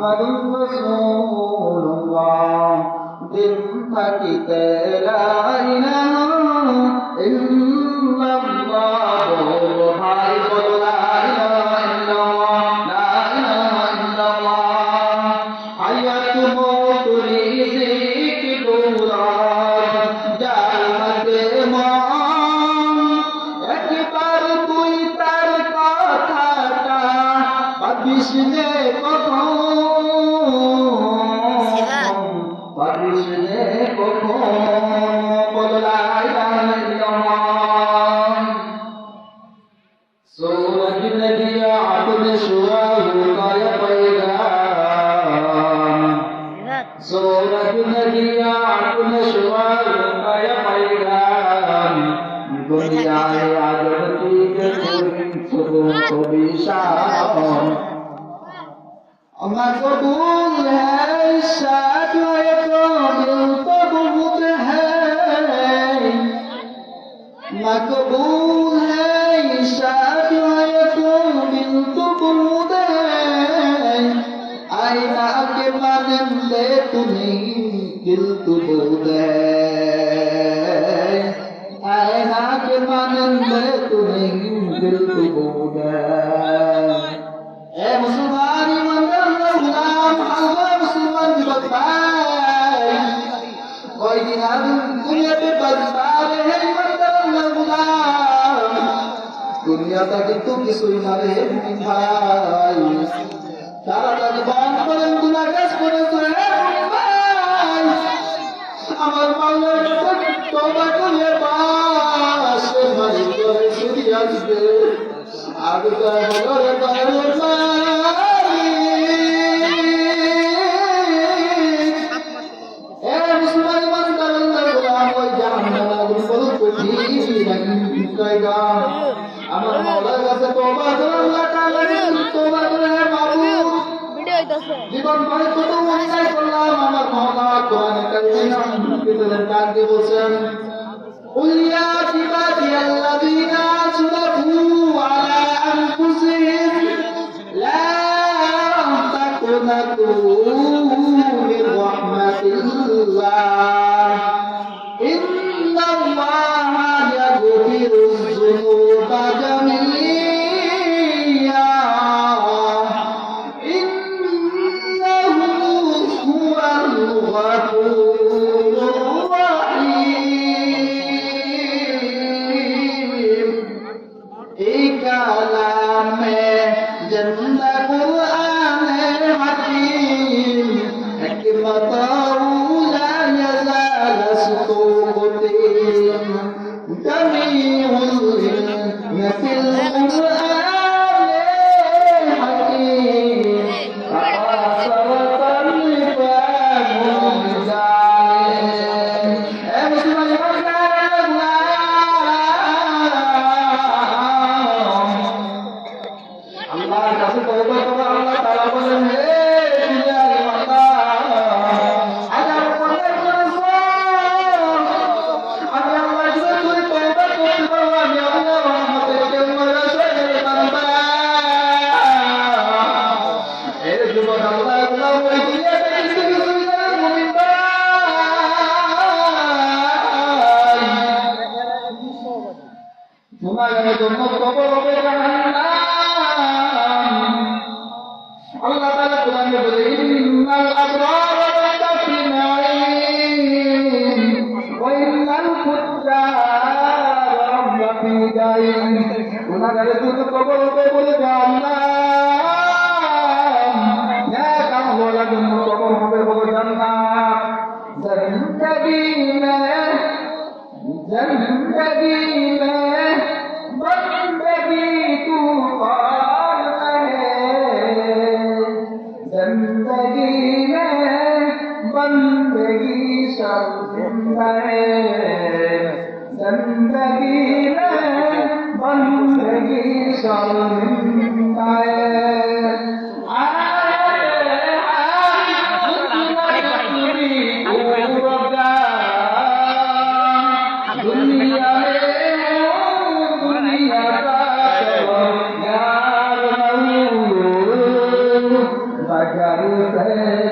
মুহাম্মাদুর রাসূলুল্লাহ দিন থাকিতে ভাই বল লা অভিশাপ আমার কবুল হ্যাঁ সাথ হয়ে তো দিল কবুল হ্যাঁ মকবুল হ্যাঁ সাথ হয়ে তো দিল কবুল হ্যাঁ আইনা কে মানলে তুমি দিল কবুল হ্যাঁ দুনিয়াটা কিন্তু কিছুই না রে ভাই। সারাটা জীবন করেন, গুনাহ কাজ করেছে আমার মাওলার তওবা করে পাশে মারি করে ছুটি আসবে। আমার মাওলার কাছে তওবা করে আল্লাহ তাআলা তওবা করে মাবুদ জীবন ভরে কত অন্যায় تقنطوا من رحمة الله إن الله يغفر الذنوب جميعا إنه هو الغفور الرحيم إيه كلامه جنة আল্লাহর কাছে তওবা আল্লাহ তাআলা বলেন হে তোমাদের জন্য কবর হবে আল্লাহ তাআলা কোরআনে বলে ইন্নাল আবরার লাফি নাঈম ওয়া বলে দাও আল্লাহ নেক জন্য কবর হবে বলে জান্নাত بندگی سب زندگی زندگی میں بندگی سب زندگی Thank you.